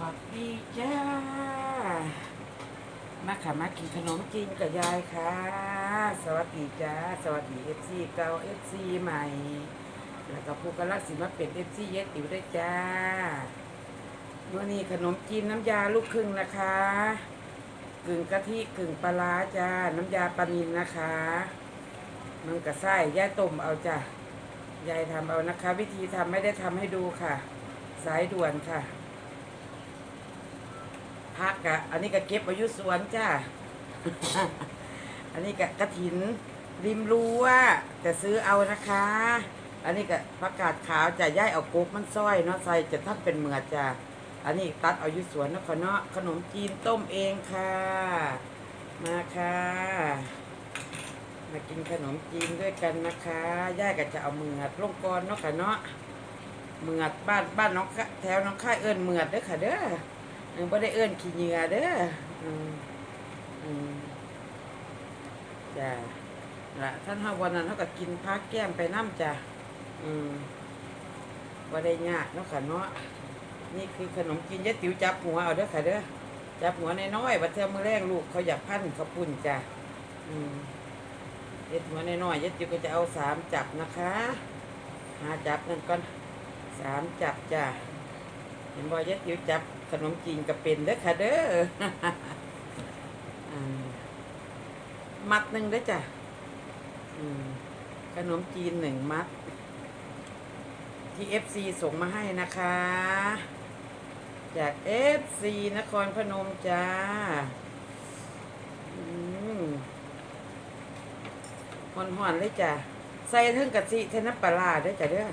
วัสดีจ้า มาค่ะมากินขนมจีนกับยายค่ะ สวัสดีจ้า สวัสดีเอฟซีเก่าเอฟซีใหม่ แล้วก็ผู้กำลังสิมาเป็นเอฟซีเยติวด้วยจ้าวันนี้ขนมจีนน้ำยาลูกครึ่งนะคะ กึ่งกะทิกึ่งปลาจ้า น้ำยาปลานินนะคะมันกระไส้ย่ายต้มเอาจ้ะยายทำเอานะคะ วิธีทำไม่ได้ทำให้ดูค่ะ สายด่วนค่ะ พักกะอันนี้ก็เก็บอายุสวนจ้า อันนี้กะกระถิน ริมรั้วแต่ซื้อเอานะคะ อันนี้ก็ผักกาดขาวจะย่ายเอากุ๊กมันซ้อยเนาะใส่จะทัดเป็นเหมือดจ้าอันนี้ตัดเอาอยุสวนเนาะค่ะเนาะขนมจีนต้มเองค่ะ มาค่ะ มากินขนมจีนด้วยกันนะคะย่ายก็จะเอาเหมือดลงก่อนเนาะค่ะเนาะเหมือดบ้านบ้านน้องค่ะแถวน้องค่ายเอิ้นเหมือดเด้อค่ะเด้อ เออบ่ได้เอิ้อนขี้เหงื่อเด้ออืมอืมจ้าละท่านห้าวันนั้นเขาก็กินพักแก้มไปน้ำจ้ะอืมบ่ได้ยากเนาะค่ะเนาะนี่คือขนมจีนยายติ๋วจับหัวเอาเด้อค่ะเด้อจับหัวน้อยๆบัดเทื่อมื้อแรกลูกเขาอยากพันเขาปุ้นจ้ะอืมเย็ดหัวน้อยๆเย็ดจิ๋วก็จะเอาสามจับนะคะหาจับนั่นก่อนสามจับจ้ะ เห็นบ่เย็ดจิ๋วจับขนมจีนกับเป็นเด้อค่ะเด้อมัดหนึ่งเด้อจ้ะขนมจีนหนึ่งมัด ที่ FC ส่งมาให้นะคะ จาก FC นครพนมจ้าหอนหอนๆเลยจ้ะ ใส่เทั้งกะทิเท่าน้ำปลาร้าเด้จ้ะเด้อ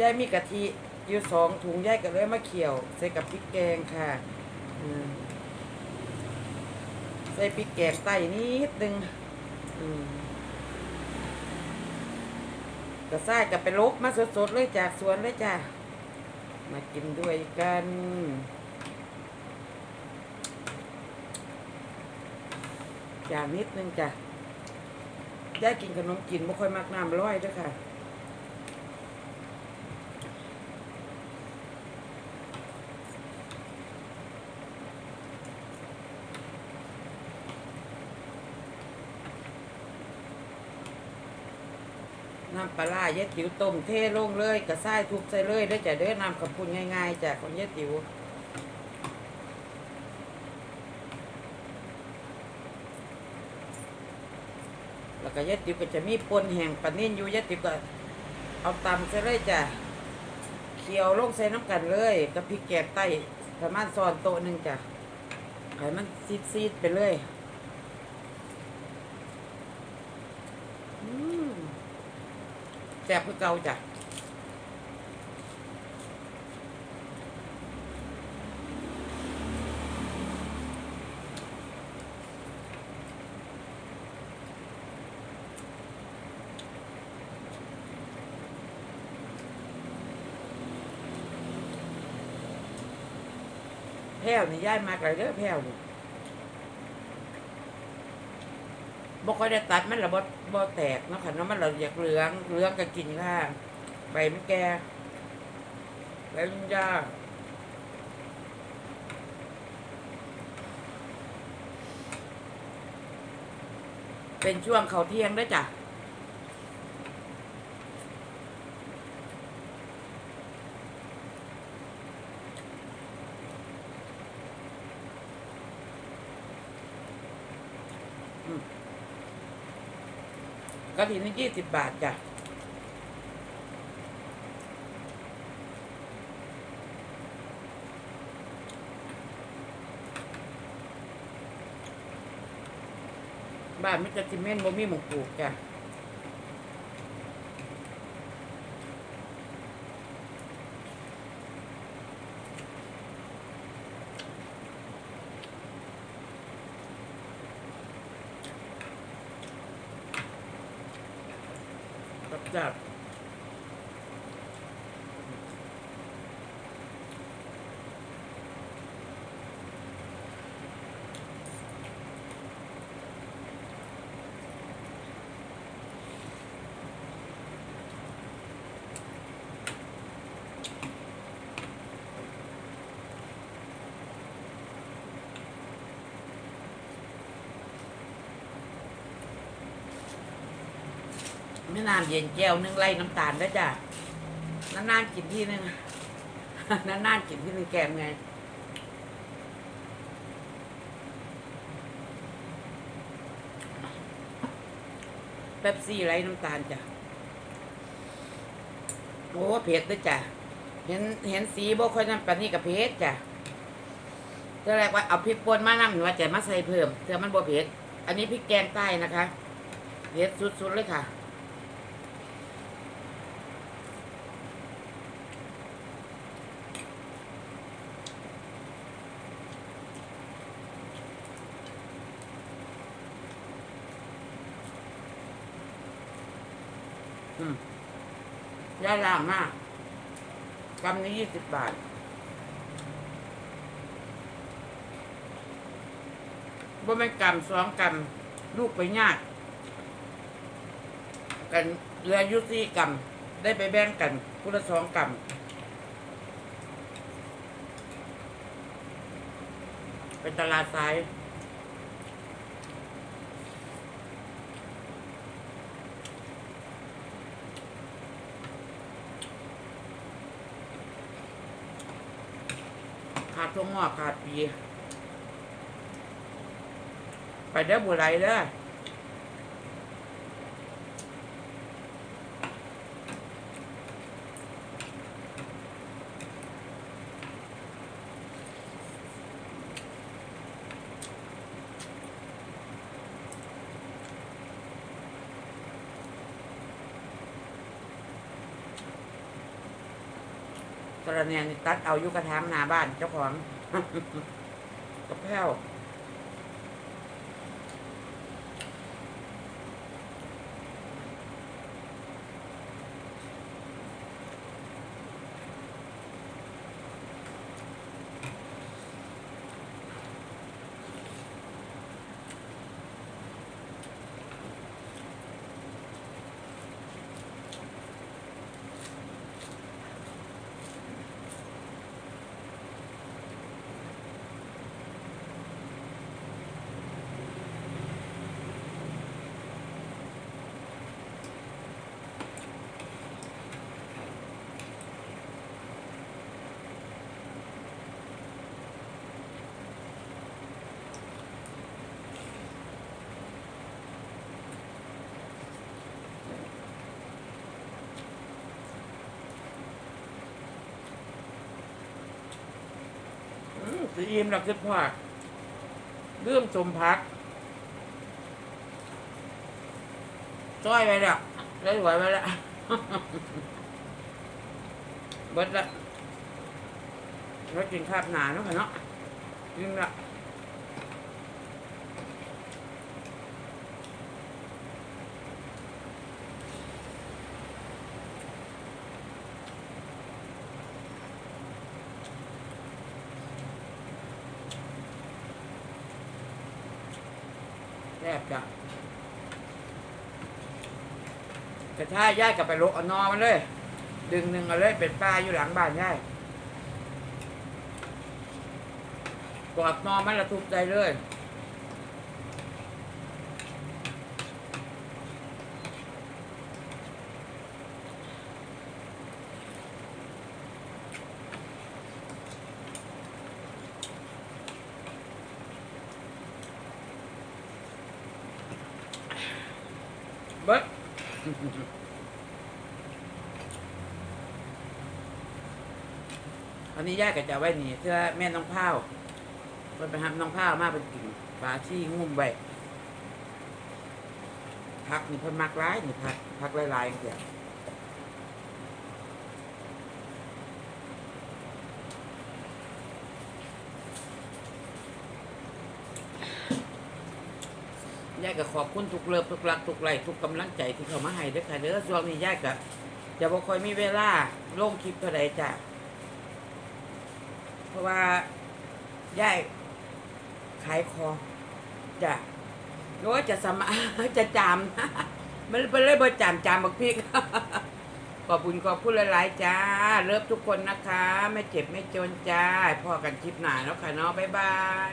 ยายมีกะทิ อยู่สองถุงแยายก็เลยมาเคี่ยว ใส่กับพริกแกงค่ะใส่พริกแกงใต้นิดนึงกระซ่ายกับไปลบมาสดๆเลยจากสวนเลยจ้ะมากินด้วยกันอย่างนิดนึงจ้ะได้กินขนมกินไม่ค่อยมักน้ำร้อยด้วยค่ะ น้ำปลาเย็ดติ๋วต้มเทลงเลยกระซ้ายทุบใส่เลยได้อจ้ะเด้อน้ำขับพุนง่ายๆจ้ะของเย็ดติ๋วแล้วก็เย็ดติ๋วก็จะมีปนแห้งปลานิ่นอยู่เย็ดติ๋วก็เอาตำใส่เลยจ้ะเคี่ยวลงใส่น้ำกันเลยกับพริกแกงใต้ประมาณซอนโต๊ะหนึ่งจ้ะให้มันซีดๆไปเลยอืม แซ่บคือเก่าจ้ะแพ้วนี่ย้ายมาไกลเด้อแพ้วนี่ บ่ค่อยได้ตัดมันละบ่บ่แตกเนาะค่ะเนาะมันละอยากเหลืองเหลืองก็กินค่ะใบมันแก่ใบมันยากเป็นช่วงเขาเที่ยงด้วยจ้ะ กระถิ่นี่ยี่สิบบาทจ้ะบ้านมิตรจิเมนบ่มีหมกปลูกจ้ะ กั นี่น้ำเย็นแก้วนึงไล่น้ำตาลได้จ้ะนานๆกินที่นึงนานๆกินที่นึงแกมไงเป๊ปซี่ไร้น้ำตาลจ้ะโอ้เผ็ดด้วยจ้ะเห็นเห็นสีบ่ค่อยนั่นปานนี้กับเผ็ดจ้ะเท่าแรกว่าเอาพริกป่นมานำหนว่าจะมาใส่เพิ่มเพื่อมันบ่เผ็ดอันนี้พริกแกงใต้นะคะเผ็ดสุดๆเลยค่ะ ย่าลามากกำนี้ยี่สิบบาท บ่แม่นกำสองกำลูกไปญาติกันเหลือยุสี่กำได้ไปแบ่งกันคนละสองกำเป็นตลาดซ้าย ขาดทวงงอกขาดปี ไปเด้อบุไรเด้อ กระเนียนตัดเอายุกระถางหน้าบ้านเจ้าของกระเพร สีอิ่มหลักคิดผักเรื่มสมพักจ้อยไปละได้ไหวไปละเบิดละแล้วกินข้าวหนาเนาะค่ะเนาะกินละ บจ้ะแต่ถ้าย่ายกลับไปลกเอานอมันเลย ดึงหนึ่งเอาเลยเป็นป้าอยู่หลังบ้านย่ายกอดนอมันละทุกใจเลย เบิด อันนี้ยาก็จะเอาไว้นี่เพื่อแม่น้องพ้าวมันไปทำน้องพ้าวมากเป็นกิ่งปลาชี่งุ่มไว้พักนี่เพิ่นมักร้ายนี่พักพักหลายๆเดีย ย่าก็ขอบคุณทุกเลิฟทุกรักทุกไลค์ทุกกำลังใจที่เขามาให้ด้อค่ะเด้อช่วงนี้ย่าก็จะบ่ค่อยมีเวลาลงคลิปเท่าใดจ้ะเพราะว่ายายขายของจะหรือว่าจะสมาจะจามมันเป็นเลยบ่จามจามบักพริกขอบคุณขอบคุณหลายๆจ้า เลิฟทุกคนนะคะ ไม่เจ็บไม่จนจ้าพอกันคลิปหนาแล้วค่ะเนาะบ๊ายบาย